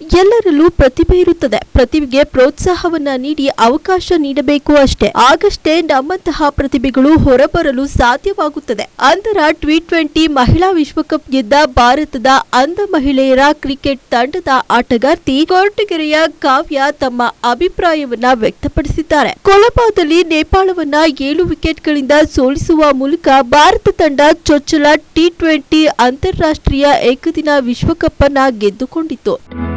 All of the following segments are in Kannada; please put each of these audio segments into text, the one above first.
ಎಲ್ಲರಲ್ಲೂ ಪ್ರತಿಭೆ ಇರುತ್ತದೆ. ಪ್ರತಿಭೆಗೆ ಪ್ರೋತ್ಸಾಹವನ್ನ ನೀಡಿ ಅವಕಾಶ ನೀಡಬೇಕು ಅಷ್ಟೇ. ಆಗಷ್ಟೇ ನಮ್ಮಂತಹ ಪ್ರತಿಭೆಗಳು ಹೊರಬರಲು ಸಾಧ್ಯವಾಗುತ್ತದೆ. ಅಂತರ ಟಿ ಟ್ವೆಂಟಿ ಮಹಿಳಾ ವಿಶ್ವಕಪ್ ಗೆದ್ದ ಭಾರತದ ಅಂಧ ಮಹಿಳೆಯರ ಕ್ರಿಕೆಟ್ ತಂಡದ ಆಟಗಾರ್ತಿ ಕೊರಟಗೆರೆಯ ಕಾವ್ಯ ತಮ್ಮ ಅಭಿಪ್ರಾಯವನ್ನ ವ್ಯಕ್ತಪಡಿಸಿದ್ದಾರೆ. ಕೊಲಂಬೋದಲ್ಲಿ ನೇಪಾಳವನ್ನ ಏಳು ವಿಕೆಟ್ಗಳಿಂದ ಸೋಲಿಸುವ ಮೂಲಕ ಭಾರತ ತಂಡ ಚೊಚ್ಚಲ ಟಿ ಟ್ವೆಂಟಿ ಅಂತಾರಾಷ್ಟ್ರೀಯ ಏಕದಿನ ವಿಶ್ವಕಪ್ ಅನ್ನ ಗೆದ್ದುಕೊಂಡಿತ್ತು.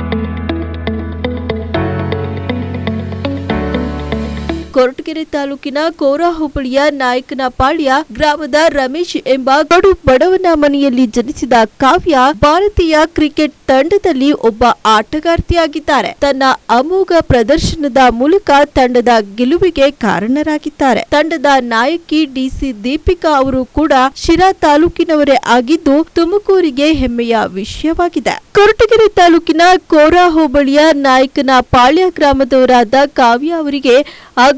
ಕೊರಟಗೆರೆ ತಾಲೂಕಿನ ಕೋರಾ ಹೋಬಳಿಯ ನಾಯಕನಪಾಳ್ಯ ಗ್ರಾಮದ ರಮೇಶ್ ಎಂಬ ಕಡು ಬಡವನ ಮನೆಯಲ್ಲಿ ಜನಿಸಿದ ಕಾವ್ಯ ಭಾರತೀಯ ಕ್ರಿಕೆಟ್ ತಂಡದಲ್ಲಿ ಒಬ್ಬ ಆಟಗಾರ್ತಿಯಾಗಿದ್ದಾರೆ. ತನ್ನ ಅಮೋಘ ಪ್ರದರ್ಶನದ ಮೂಲಕ ತಂಡದ ಗೆಲುವಿಗೆ ಕಾರಣರಾಗಿದ್ದಾರೆ. ತಂಡದ ನಾಯಕಿ ಡಿಸಿ ದೀಪಿಕಾ ಅವರು ಕೂಡ ಶಿರಾ ತಾಲೂಕಿನವರೇ ಆಗಿದ್ದು, ತುಮಕೂರಿಗೆ ಹೆಮ್ಮೆಯ ವಿಷಯವಾಗಿದೆ. ಕೊರಟಗೆರೆ ತಾಲೂಕಿನ ಕೋರಾ ಹೋಬಳಿಯ ನಾಯಕನ ಪಾಳ್ಯ ಗ್ರಾಮದವರಾದ ಕಾವ್ಯ ಅವರಿಗೆ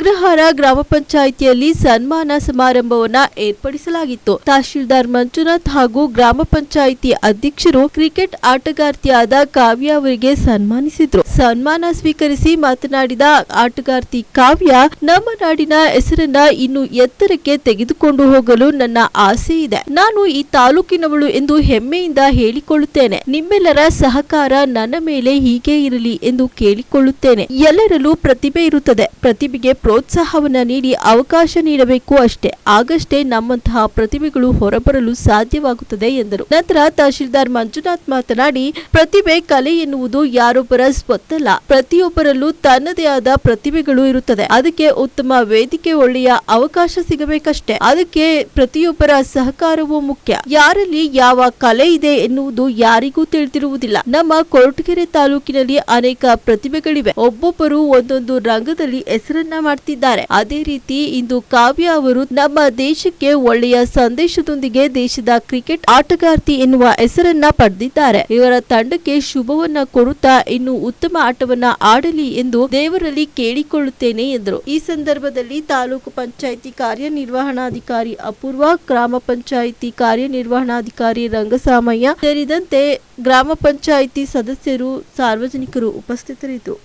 ಅಗ್ರಹಾರ ಗ್ರಾಮ ಪಂಚಾಯಿತಿಯಲ್ಲಿ ಸನ್ಮಾನ ಸಮಾರಂಭವನ್ನ ಏರ್ಪಡಿಸಲಾಗಿತ್ತು. ತಹಶೀಲ್ದಾರ್ ಮಂಜುನಾಥ್ ಹಾಗೂ ಗ್ರಾಮ ಪಂಚಾಯಿತಿ ಅಧ್ಯಕ್ಷರು ಕ್ರಿಕೆಟ್ ಆಟಗಾರ್ತಿಯಾದ ಕಾವ್ಯ ಅವರಿಗೆ ಸನ್ಮಾನಿಸಿದ್ರು. ಸನ್ಮಾನ ಸ್ವೀಕರಿಸಿ ಮಾತನಾಡಿದ ಆಟಗಾರ್ತಿ ಕಾವ್ಯ, ನಮ್ಮ ನಾಡಿನ ಹೆಸರನ್ನ ಇನ್ನು ಎತ್ತರಕ್ಕೆ ತೆಗೆದುಕೊಂಡು ಹೋಗಲು ನನ್ನ ಆಸೆ ಇದೆ. ನಾನು ಈ ತಾಲೂಕಿನವಳು ಎಂದು ಹೆಮ್ಮೆಯಿಂದ ಹೇಳಿಕೊಳ್ಳುತ್ತೇನೆ. ನಿಮ್ಮೆಲ್ಲರ ಸಹಕಾರ ನನ್ನ ಮೇಲೆ ಹೀಗೆ ಇರಲಿ ಎಂದು ಕೇಳಿಕೊಳ್ಳುತ್ತೇನೆ. ಎಲ್ಲರಲ್ಲೂ ಪ್ರತಿಭೆ ಇರುತ್ತದೆ. ಪ್ರತಿಭೆಗೆ ಪ್ರೋತ್ಸಾಹವನ್ನ ನೀಡಿ ಅವಕಾಶ ನೀಡಬೇಕು ಅಷ್ಟೇ. ಆಗಷ್ಟೇ ನಮ್ಮಂತಹ ಪ್ರತಿಭೆಗಳು ಹೊರಬರಲು ಸಾಧ್ಯವಾಗುತ್ತದೆ ಎಂದರು. ನಂತರ ತಹಶೀಲ್ದಾರ್ ಮಂಜುನಾಥ್ ಮಾತನಾಡಿ, ಪ್ರತಿಭೆ ಕಲೆ ಎನ್ನುವುದು ಯಾರೊಬ್ಬರ ಸ್ವತ್ತಲ್ಲ. ಪ್ರತಿಯೊಬ್ಬರಲ್ಲೂ ತನ್ನದೇ ಆದ ಪ್ರತಿಭೆಗಳು ಇರುತ್ತದೆ. ಅದಕ್ಕೆ ಉತ್ತಮ ವೇದಿಕೆ ಒಳ್ಳೆಯ ಅವಕಾಶ ಸಿಗಬೇಕಷ್ಟೇ. ಅದಕ್ಕೆ ಪ್ರತಿಯೊಬ್ಬರ ಸಹಕಾರವೂ ಮುಖ್ಯ. ಯಾರಲ್ಲಿ ಯಾವ ಕಲೆ ಇದೆ ಎನ್ನುವುದು ಯಾರಿಗೂ ತಿಳಿದಿರುವುದಿಲ್ಲ. ನಮ್ಮ ಕೊರಟಗೆರೆ ತಾಲೂಕಿನಲ್ಲಿ ಅನೇಕ ಪ್ರತಿಭೆಗಳಿವೆ. ಒಬ್ಬೊಬ್ಬರು ಒಂದೊಂದು ರಂಗದಲ್ಲಿ ಹೆಸರನ್ನ ಮಾಡ್ತಿದ್ದಾರೆ ಅದೇ ರೀತಿ ಇಂದು ಕಾವ್ಯ ಅವರು ನಮ್ಮ ದೇಶಕ್ಕೆ ಒಳ್ಳೆಯ ಸಂದೇಶದೊಂದಿಗೆ ದೇಶದ ಕ್ರಿಕೆಟ್ ಆಟಗಾರ್ತಿ ಎನ್ನುವ ಹೆಸರನ್ನ ಪಡೆದಿದ್ದಾರೆ. ಇವರ ತಂಡಕ್ಕೆ ಶುಭವನ್ನ ಕೊಡುತ್ತಾ ಇನ್ನು ಉತ್ತಮ ಆಟವನ್ನ ಆಡಲಿ ಎಂದು ದೇವರಲ್ಲಿ ಕೇಳಿಕೊಳ್ಳುತ್ತೇನೆ ಎಂದರು. ಈ ಸಂದರ್ಭದಲ್ಲಿ ತಾಲೂಕು ಪಂಚಾಯಿತಿ ಕಾರ್ಯನಿರ್ವಹಣಾಧಿಕಾರಿ ಅಪೂರ್ವ, ಗ್ರಾಮ ಪಂಚಾಯಿತಿ ಕಾರ್ಯನಿರ್ವಹಣಾಧಿಕಾರಿ ರಂಗಸಾಮಯ್ಯ ಸೇರಿದಂತೆ ಗ್ರಾಮ ಪಂಚಾಯಿತಿ ಸದಸ್ಯರು ಸಾರ್ವಜನಿಕರು ಉಪಸ್ಥಿತರಿದ್ದರು.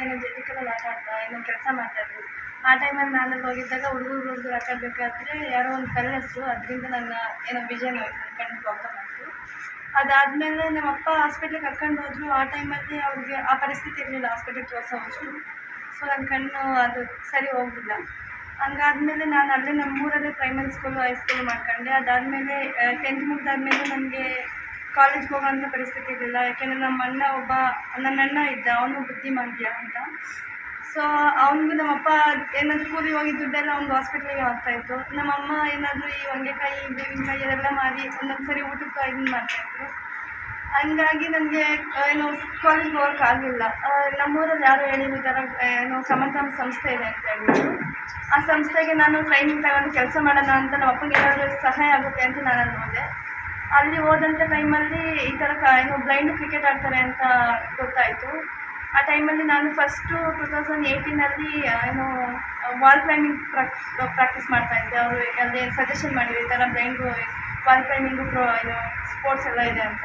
ಏನೋ ಜೆಟಿಕಲಲ್ಲಿ ಆಟ ಆಡ್ತಾ ಏನೋ ಕೆಲಸ ಮಾಡ್ತಾಯಿದ್ರು ಆ ಟೈಮಲ್ಲಿ ನಾನು ಹೋಗಿದ್ದಾಗ ಹುಡುಗರು ಹುಡುಗರು ಆಟ ಆಡಬೇಕಾದ್ರೆ ಯಾರೋ ಒಂದು ಹೆಸರು ಅದರಿಂದ ನನ್ನ ಏನೋ ವಿಷನ್ ಆಯಿತು ಕಣ್ಣು ಪ್ರಾಬ್ಲಮ್ ಆಯಿತು. ಅದಾದಮೇಲೆ ನಮ್ಮ ಅಪ್ಪ ಹಾಸ್ಪಿಟ್ಲಿಗೆ ಕರ್ಕೊಂಡು ಹೋದ್ರು, ಆ ಟೈಮಲ್ಲಿ ಅವ್ರಿಗೆ ಆ ಪರಿಸ್ಥಿತಿ ಇರಲಿಲ್ಲ ಹಾಸ್ಪಿಟ್ಲಿಗೆ ತೋರಿಸೋವಷ್ಟು ಸೊ ನನ್ನ ಕಣ್ಣು ಅದು ಸರಿ ಹೋಗಿಲ್ಲ ಹಂಗಾದ್ಮೇಲೆ ನಾನು ಅಲ್ಲೇ ನಮ್ಮೂರಲ್ಲೇ ಪ್ರೈಮರಿ ಸ್ಕೂಲು ಹೈಸ್ಕೂಲು ಮಾಡ್ಕೊಂಡೆ. ಅದಾದಮೇಲೆ ಟೆಂತ್ ಮುಗಿದಾದ್ಮೇಲೆ ನನಗೆ ಕಾಲೇಜ್ಗೆ ಹೋಗೋಂಥ ಪರಿಸ್ಥಿತಿ ಇರಲಿಲ್ಲ. ಯಾಕೆಂದರೆ ನಮ್ಮ ಅಣ್ಣ ಒಬ್ಬ, ನನ್ನ ಅಣ್ಣ ಇದ್ದ, ಅವನು ಬುದ್ಧಿಮಾಂದ್ಯ ಅಂತ. ಸೊ ಅವನಿಗೂ ನಮ್ಮಪ್ಪ ಏನಾದರೂ ಕೂಲಿ ಹೋಗಿ ದುಡ್ಡೆಲ್ಲ ಒಂದು ಹಾಸ್ಪಿಟ್ಲಿಗೆ ಹೋಗ್ತಾಯಿತ್ತು ನಮ್ಮಮ್ಮ ಏನಾದರೂ ಈ ಹೊಂಗೆಕಾಯಿ ಬೇವಿನಕಾಯಿ ಅದೆಲ್ಲ ಮಾರಿ ಒಂದೊಂದು ಸರಿ ಊಟಕ್ಕೆ ಇದನ್ನು ಮಾಡ್ತಾಯಿದ್ರು ಹಂಗಾಗಿ ನನಗೆ ಏನು ಕಾಲೇಜ್ಗೆ ಹೋಗೋಕ್ಕಾಗಲಿಲ್ಲ ನಮ್ಮೂರಲ್ಲಿ ಯಾರು ಹೇಳಿದ್ರು ಥರ ಏನೋ ಸಮತ ಸಂಸ್ಥೆ ಇದೆ ಅಂತ ಹೇಳಿದ್ರು. ಆ ಸಂಸ್ಥೆಗೆ ನಾನು ಟ್ರೈನಿಂಗ್ ತಗೊಂಡು ಕೆಲಸ ಮಾಡೋಣ ಅಂತ ನಮ್ಮ ಅಪ್ಪಗೆ ಏನಾದರೂ ಸಹಾಯ ಆಗುತ್ತೆ ಅಂತ ನಾನು ಹೋದೆ ಅಲ್ಲಿ ಹೋದಂಥ ಟೈಮಲ್ಲಿ ಈ ಥರ ಕ ಏನು ಬ್ಲೈಂಡ್ ಕ್ರಿಕೆಟ್ ಆಡ್ತಾರೆ ಅಂತ ಗೊತ್ತಾಯಿತು. ಆ ಟೈಮಲ್ಲಿ ನಾನು ಫಸ್ಟು ಟೂ ತೌಸಂಡ್ ಏಯ್ಟೀನಲ್ಲಿ ಏನು ವಾಲ್ ಕ್ಲೈಂಬಿಂಗ್ ಪ್ರಾಕ್ಟೀಸ್ ಮಾಡ್ತಾಯಿದ್ದೆ ಅವರು ಅಲ್ಲಿ ಸಜೆಷನ್ ಮಾಡಿದ್ರು ಈ ಥರ ಬ್ಲೈಂಡು ವಾಲ್ ಕ್ಲೈಂಬಿಂಗು ಪ್ರೋ ಏನು ಸ್ಪೋರ್ಟ್ಸ್ ಎಲ್ಲ ಇದೆ ಅಂತ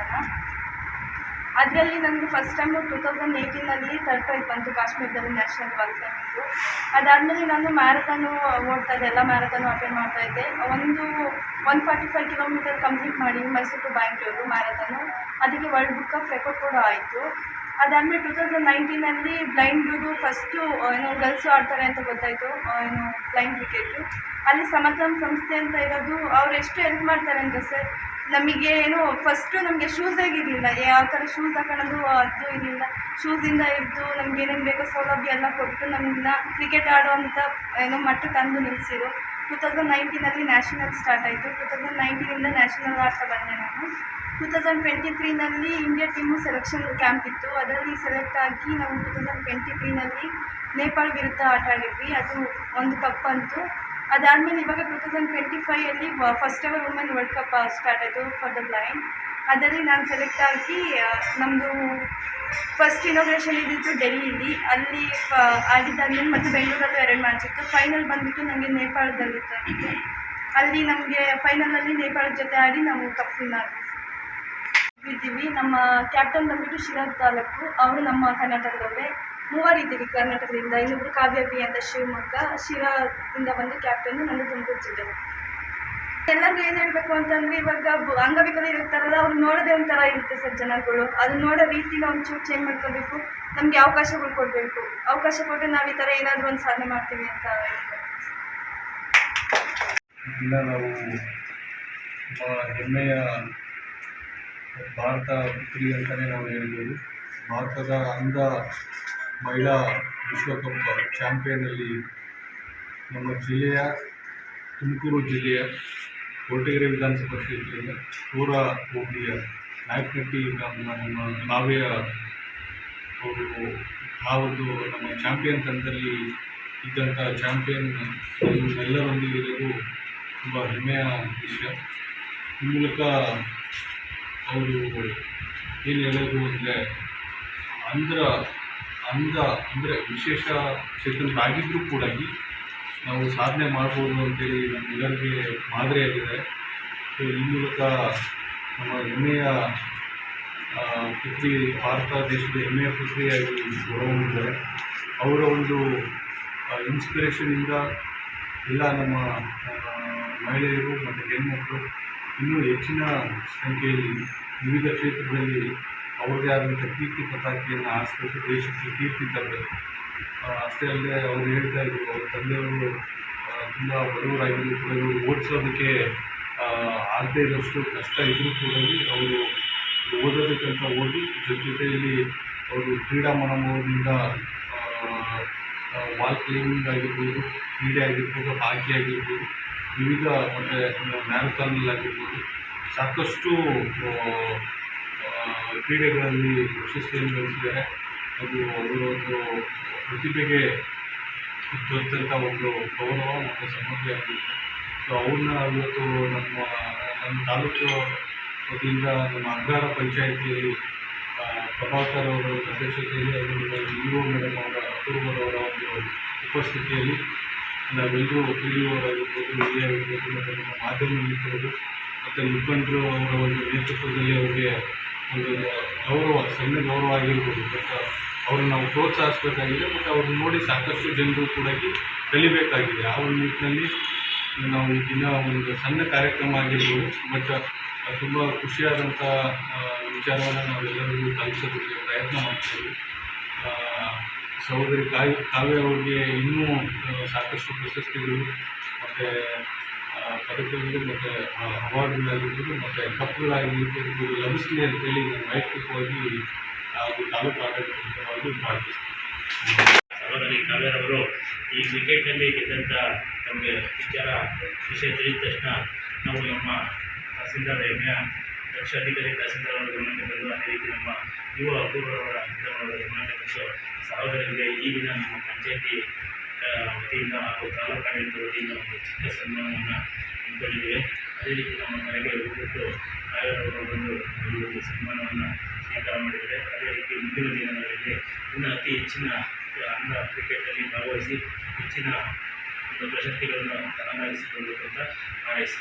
ಅದರಲ್ಲಿ ನನಗೆ ಫಸ್ಟ್ ಟೈಮು ಟೂ ತೌಸಂಡ್ ಏಯ್ಟೀನಲ್ಲಿ ಥರ್ಡ್ ಪ್ರೈಸ್ ಬಂತು, ಕಾಶ್ಮೀರದಲ್ಲಿ ನ್ಯಾಷನಲ್ ವಾಲ್ ಕ್ಲೈಂಬಿಂಗು ಅದಾದಮೇಲೆ ನಾನು ಮ್ಯಾರಥಾನು ಓಡ್ತಾ ಇದ್ದೆ, ಎಲ್ಲ ಮ್ಯಾರಥಾನು ಅಟೆಂಡ್ ಮಾಡ್ತಾ ಇದ್ದೆ. ಒಂದು one forty five kilometre complete ಮಾಡಿ ಮೈಸೂರು ಟು ಬ್ಯಾಂಗ್ಳೂರು ಮ್ಯಾರಥಾನು ಅದಕ್ಕೆ ವರ್ಲ್ಡ್ ಬುಕ್ ಆಫ್ ರೆಕಾರ್ಡ್ ಕೂಡ ಆಯಿತು. ಅದಾದಮೇಲೆ ಟೂ ತೌಸಂಡ್ ನೈನ್ಟೀನಲ್ಲಿ ಬ್ಲೈಂಡ್ದು ಫಸ್ಟು ಏನು ಗರ್ಲ್ಸು ಆಡ್ತಾರೆ ಅಂತ ಗೊತ್ತಾಯಿತು ಏನು ಬ್ಲೈಂಡ್ ಕ್ರಿಕೆಟು ಅಲ್ಲಿ ಸಮತಮ್ ಸಂಸ್ಥೆ ಅಂತ ಇರೋದು, ಅವ್ರು ಎಷ್ಟು ಹೆಲ್ಪ್ ಮಾಡ್ತಾರೆ ಅಂದರೆ ಸರ್ ನಮಗೆ ಏನು ಫಸ್ಟು ನಮಗೆ ಶೂಸ್ ಆಗಿರಲಿಲ್ಲ ಯಾವ ಥರ ಶೂಸ್ ಹಾಕೊಳ್ಳೋದು, ಅದು ಇರಲಿಲ್ಲ. ಶೂಸಿಂದ ಹಿಡಿದು ನಮ್ಗೆ ಏನೇನು ಬೇಕೋ ಸೌಲಭ್ಯ ಎಲ್ಲ ಕೊಟ್ಟು ನಮ್ಮನ್ನ ಕ್ರಿಕೆಟ್ ಆಡುವಂಥ ಏನೋ ಮಟ್ಟ ತಂದು ನಿಲ್ಲಿಸಿರು ಟೂ ತೌಸಂಡ್ ನೈನ್ಟೀನಲ್ಲಿ ನ್ಯಾಷನಲ್ ಸ್ಟಾರ್ಟ್ ಆಯಿತು. ಟೂ ತೌಸಂಡ್ ನೈನ್ಟೀನಿಂದ ನ್ಯಾಷನಲ್ ಆಡ್ತಾ ಬಂದೆ ನಾನು. ಟೂ ತೌಸಂಡ್ ಟ್ವೆಂಟಿ ತ್ರೀನಲ್ಲಿ ಇಂಡಿಯಾ ಟೀಮು ಸೆಲೆಕ್ಷನ್ ಕ್ಯಾಂಪ್ ಇತ್ತು. ಅದರಲ್ಲಿ ಸೆಲೆಕ್ಟ್ ಆಗಿ ನಾವು ಟೂ ತೌಸಂಡ್ ಟ್ವೆಂಟಿ ತ್ರೀನಲ್ಲಿ ನೇಪಾಳ ವಿರುದ್ಧ ಆಟ ಆಡಿದ್ವಿ. ಅದು ಒಂದು ಕಪ್ ಅಂತು. ಅದಾದಮೇಲೆ ಇವಾಗ two thousand twenty ಫೈಯಲ್ಲಿ first ever women world cup start ಆಯಿತು ಫಾರ್ ದ ಬ್ಲೈಂಡ್ ಅದರಲ್ಲಿ ನಾನು ಸೆಲೆಕ್ಟ್ ಆಗಿ ನಮ್ಮದು ಫಸ್ಟ್ ಇನೋಗ್ರೇಷನ್ ಇದ್ದಿತ್ತು ಡೆಲ್ಲಿಲಿ ಅಲ್ಲಿ ಆಡಿದ್ದಾದ್ಮೇಲೆ ಮತ್ತು ಬೆಂಗಳೂರಲ್ಲೂ ಎರಡು ಮ್ಯಾಚ್ ಇತ್ತು. ಫೈನಲ್ ಬಂದುಬಿಟ್ಟು ನನಗೆ ನೇಪಾಳದಲ್ಲಿತ್ತು ಅಲ್ಲಿ ನಮಗೆ ಫೈನಲಲ್ಲಿ ನೇಪಾಳದ ಜೊತೆ ಆಡಿ ನಾವು ಕಪ್ ವಿನ್ ಇದ್ದೀವಿ ನಮ್ಮ ಕ್ಯಾಪ್ಟನ್ ಬಂದುಬಿಟ್ಟು ಶಿರಾದ್ ತಾಲೂಕು. ಅವರು ನಮ್ಮ ಕರ್ನಾಟಕದವರೇ. ಮೂವರು ಇದ್ದೀವಿ ಕರ್ನಾಟಕದಿಂದ. ಇನ್ನೊಬ್ರು ಕಾವ್ಯ ಬಿ ಅಂತ ಶಿವಮೊಗ್ಗ ಶಿರಾದಿಂದ ಬಂದು ಕ್ಯಾಪ್ಟನ್ ನಂದು ತುಮಕೂರು ಜಿಲ್ಲೆ. ಎಲ್ಲರಿಗೂ ಏನು ಹೇಳಬೇಕು ಅಂತಂದರೆ ಇವಾಗ ಅಂಗವಿಕಲ ಇರ್ತಾರಲ್ಲ, ಅವ್ರು ನೋಡೋದೇ ಒಂಥರ ಇರುತ್ತೆ ಸರ್ ಜನಗಳು ಅದನ್ನ ನೋಡೋ ರೀತಿನ ಒಂಚೂರು ಚೇಂಜ್ ಮಾಡ್ಕೋಬೇಕು. ನಮಗೆ ಅವಕಾಶಗಳು ಕೊಡಬೇಕು. ಅವಕಾಶ ಕೊಟ್ಟರೆ ನಾವು ಈ ಥರ ಏನಾದರೂ ಒಂದು ಸಾಧನೆ ಮಾಡ್ತೀವಿ ಅಂತ ಹೇಳ್ತಾರೆ ನಾವು ಹೆಮ್ಮೆಯ ಭಾರತ ಪುತ್ರಿ ಅಂತಲೇ ನಾವು ಹೇಳ್ಬೋದು. ಭಾರತದ ಅಂಧ ಮಹಿಳಾ ವಿಶ್ವಕಪ್ ಚಾಂಪಿಯನಲ್ಲಿ ನಮ್ಮ ಜಿಲ್ಲೆಯ ತುಮಕೂರು ಜಿಲ್ಲೆಯ ಕೋಟಗೆರೆ ವಿಧಾನಸಭಾ ಕ್ಷೇತ್ರದ ಪೂರ ಹೋಬಳಿಯ ನಾಯಕನಟ್ಟಿ ಗ್ರಾಮದ ನಮ್ಮ ನಾವೆಯ ಅವರು ಆ ಒಂದು ನಮ್ಮ ಚಾಂಪಿಯನ್ ತಂಡದಲ್ಲಿ ಇದ್ದಂಥ ಚಾಂಪಿಯನ್ ಎಲ್ಲರೊಂದಿಗೆ ಇರೋದು ತುಂಬ ಹೆಮ್ಮೆಯ ವಿಷಯ. ಈ ಮೂಲಕ ಅವರು ಏನು ಹೇಳೋದು ಅಂದರೆ ಅಂದ್ರ ಅಂಧ ಅಂದರೆ ವಿಶೇಷ ಚೇತನರಾಗಿದ್ದರೂ ಕೂಡ ನಾವು ಸಾಧನೆ ಮಾಡ್ಬೋದು ಅಂತೇಳಿ ನಮ್ಮೆಲ್ಲರಿಗೆ ಮಾದರಿಯಾಗಿದೆ. ಸೊ ಈ ಮೂಲಕ ನಮ್ಮ ಹೆಮ್ಮೆಯ ಪುತ್ರಿ, ಭಾರತ ದೇಶದ ಹೆಮ್ಮೆಯ ಪುತ್ರಿಯಾಗಿ ಹೊರಹೊಮ್ಮಿದ್ದಾರೆ ಅವರ ಒಂದು ಇನ್ಸ್ಪಿರೇಷನಿಂದ ಎಲ್ಲ ನಮ್ಮ ಮಹಿಳೆಯರು ಮತ್ತು ಹೆಣ್ಮಕ್ಳು ಇನ್ನೂ ಹೆಚ್ಚಿನ ಸಂಖ್ಯೆಯಲ್ಲಿ ವಿವಿಧ ಕ್ಷೇತ್ರದಲ್ಲಿ ಅವ್ರದ್ದೇ ಆದಂಥ ಕೀರ್ತಿ ಪತಾಕೆಯನ್ನು ಹಾರಿಸ್ಬೇಕು ದೇಶಕ್ಕೆ ಕೀರ್ತಿ ತರಬೇಕು ಅಷ್ಟೇ ಅಲ್ಲದೆ ಅವರು ಹೇಳ್ತಾ ಇದ್ರು, ಅವ್ರ ತಂದೆಯವರು ತುಂಬ ಬಡವರಾಗಿದ್ರು ಕೂಡ ಇವರು ಓದಿಸೋದಕ್ಕೆ ಆಗದೇ ಇರೋಷ್ಟು ಕಷ್ಟ ಇದ್ದರೂ ಕೂಡ ಅವರು ಓದೋದಕ್ಕಂತ ಓದಿ ಜೊತೆ ಜೊತೆಯಲ್ಲಿ ಅವರು ಕ್ರೀಡಾ ಮನೋಭಾವದಿಂದ ವಾಲ್ ಕ್ಲೈಂಬಿಂಗ್ ಆಗಿರ್ಬೋದು ಕ್ರೀಡೆ ಆಗಿರ್ಬೋದು, ಹಾಕಿ ಆಗಿರ್ಬೋದು, ವಿವಿಧ ಮತ್ತು ಮ್ಯಾರಥಾನಲ್ಲಿ ಆಗಿರ್ಬೋದು ಸಾಕಷ್ಟು ಕ್ರೀಡೆಗಳಲ್ಲಿ ಪ್ರಶಸ್ತಿಯನ್ನು ಗಳಿಸಿದ್ದಾರೆ. ಅದು ಅವರ ಒಂದು ಪ್ರತಿಭೆಗೆ ದೊರೆತಂಥ ಒಂದು ಗೌರವ ಮತ್ತು ಸಮೃದ್ಧಿ ಆಗಿದೆ ಸೊ ಅವ್ರನ್ನ ಇವತ್ತು ನಮ್ಮ ನಮ್ಮ ತಾಲೂಕು ವತಿಯಿಂದ ನಮ್ಮ ಅಗ್ರಹಾರ ಪಂಚಾಯಿತಿಯಲ್ಲಿ ಪ್ರಭಾಕರ್ ಅವರ ಅಧ್ಯಕ್ಷತೆಯಲ್ಲಿ ಅದರಿಂದ ಇ ಒ ಮೇಡಮ್ ಅವರ ಅಪೂರ್ವರವರ ಒಂದು ಉಪಸ್ಥಿತಿಯಲ್ಲಿ ನಾವೆಲ್ಲರೂ ಪಿ ಡಿ ಅವರಾಗಿರ್ಬೋದು ಹಿರಿಯ ಆಗಿರ್ಬೋದು ಮತ್ತು ನಮ್ಮ ಮಾಧ್ಯಮ ಮಿತ್ರರು, ಮತ್ತು ಮುಖಂಡರು ಅವರ ಒಂದು ನೇತೃತ್ವದಲ್ಲಿ ಅವರಿಗೆ ಒಂದು ಗೌರವ, ಸಣ್ಣ ಗೌರವ ಆಗಿರ್ಬೋದು. ಬಟ್ ಅವ್ರನ್ನ ನಾವು ಪ್ರೋತ್ಸಾಹಿಸ್ಬೇಕಾಗಿದೆ ಮತ್ತು ಅವ್ರನ್ನ ನೋಡಿ ಸಾಕಷ್ಟು ಜನರು ಕೂಡ ಕಲಿಬೇಕಾಗಿದೆ. ಆ ಒಂದು ನಿಟ್ಟಿನಲ್ಲಿ ನಾವು ದಿನ ಒಂದು ಸಣ್ಣ ಕಾರ್ಯಕ್ರಮ ಆಗಿರ್ಬೋದು. ಬಟ್ ತುಂಬ ಖುಷಿಯಾದಂಥ ವಿಚಾರವನ್ನು ನಾವೆಲ್ಲರಿಗೂ ತಲುಪಿಸೋದಕ್ಕೆ ಪ್ರಯತ್ನ ಮಾಡ್ತೀವಿ. ಸಹೋದರಿ ಕಾವ್ಯ ಕಾವ್ಯ ಅವ್ರಿಗೆ ಇನ್ನೂ ಸಾಕಷ್ಟು ಪ್ರಶಸ್ತಿಗಳು, ಮತ್ತು ಪದಕಗಳು ಮತ್ತು ಅವಾರ್ಡ್ಗಳಾಗಿರ್ಬೋದು ಮತ್ತು ಕಪ್ಗಳಾಗಿರ್ಬೋದು ಲಭಿಸಲಿ ಅಂತೇಳಿ ನಾನು ವೈಯಕ್ತಿಕವಾಗಿ ಹಾಗೂ ತಾಲೂಕು ಆಡಳಿತವಾಗಿ ಪ್ರಾರ್ಥಿಸ್ತೀನಿ ಸಹೋದರಿ ಕಾವ್ಯರವರು ಈ ಕ್ರಿಕೆಟ್ನಲ್ಲಿ ಗೆದ್ದಂಥ ನಮಗೆ ವಿಚಾರ ವಿಷಯ ತಿಳಿದ ತಕ್ಷಣ ನಾವು ನಮ್ಮ ತಹಸೀಲ್ದಾರ್ ಹೆಮ್ಮೆಯ ದಕ್ಷ ಅಧಿಕಾರಿ ತಹಸೀಲ್ದಾರ್ ಅವರ ಗಮನಕ್ಕೆ ಬಂದು ಅದೇ ರೀತಿ ನಮ್ಮ ಯುವ ಅಪೂರ್ವರವರ ಗಮನಕ್ಕೆ ಬಂದು ಸಹೋದರರಿಗೆ ಈ ದಿನ ನಮ್ಮ ಪಂಚಾಯತಿ ವತಿಯಿಂದ ಹಾಗೂ ತಾಲೂಕು ಆಡಳಿತ ವತಿಯಿಂದ ಒಂದು ಚಿಕ್ಕ ಸನ್ಮಾನವನ್ನು ಹಮ್ಮಿಕೊಂಡಿದ್ದೇವೆ ಅದೇ ರೀತಿ ನಮ್ಮ ಮನೆಗೆ ಹೋಗ್ಬಿಟ್ಟು ಕಾವ್ಯರವರು ಬಂದು ಈ ಒಂದು ಸನ್ಮಾನವನ್ನು ಸ್ವೀಕಾರ ಮಾಡಿದ್ದಾರೆ. ಅದೇ ರೀತಿ ಮುಂದಿನ ದಿನಗಳಲ್ಲಿ ಇನ್ನೂ ಅತಿ ಹೆಚ್ಚಿನ ಅಂಧ ಕ್ರಿಕೆಟಲ್ಲಿ ಭಾಗವಹಿಸಿ ಹೆಚ್ಚಿನ ಒಂದು ಪ್ರಶಸ್ತಿಗಳನ್ನು ತನ್ನದಾಗಿಸಿಕೊಳ್ಳಬೇಕು ಅಂತ ಹಾರೈಸಿ